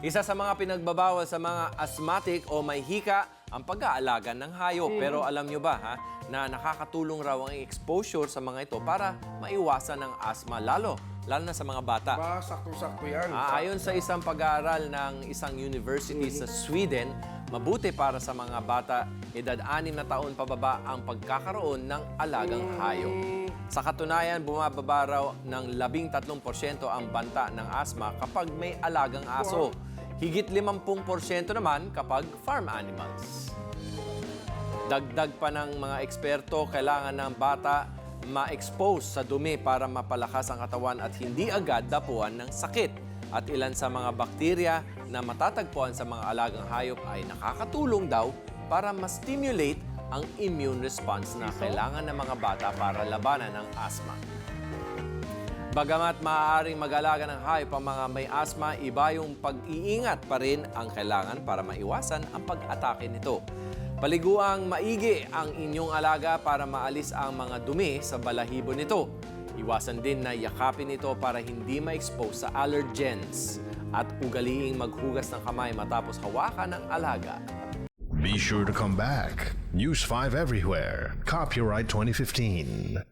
Isa sa mga pinagbabawal sa mga asthmatic o may hika ang pag-aalaga ng hayop. Pero alam nyo ba ha, na nakakatulong raw ang exposure sa mga ito para maiwasan ang asthma lalo, lalo na sa mga bata. Ba, sakto-sakto yan. Ah, ayon sa isang pag-aaral ng isang university sa Sweden, mabuti para sa mga bata edad 6 na taon pababa ang pagkakaroon ng alagang hayop. Sa katunayan, bumababa raw ng 13% ang banta ng asma kapag may alagang aso. Higit 50% naman kapag farm animals. Dagdag pa ng mga eksperto, kailangan ng bata ma-expose sa dumi para mapalakas ang katawan at hindi agad dapuan ng sakit. At ilan sa mga bakterya na matatagpuan sa mga alagang hayop ay nakakatulong daw para ma-stimulate ang immune response na kailangan ng mga bata para labanan ng asthma. Bagamat maaaring mag-alaga ng hayop ang mga may asma, iba yung pag-iingat pa rin ang kailangan para maiwasan ang pag-atake nito. Paliguang maigi ang inyong alaga para maalis ang mga dumi sa balahibo nito. Iwasan din na yakapin ito para hindi ma-expose sa allergens at ugaliing maghugas ng kamay matapos hawakan ng alaga. Be sure to come back. News 5 everywhere. Copyright 2015.